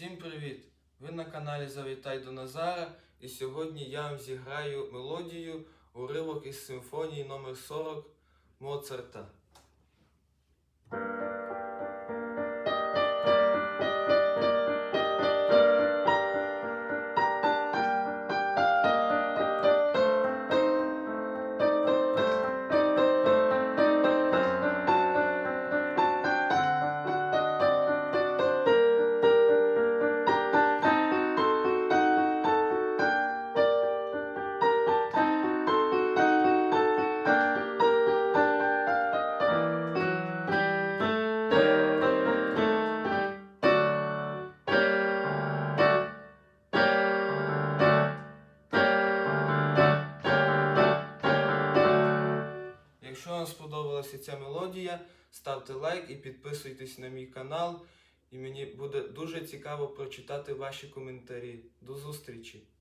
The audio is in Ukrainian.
Всім привіт! Ви на каналі Завітай до Назара, і сьогодні я вам зіграю мелодію уривок із симфонії номер 40 Моцарта. Якщо вам сподобалася ця мелодія, ставте лайк і підписуйтесь на мій канал. І мені буде дуже цікаво прочитати ваші коментарі. До зустрічі!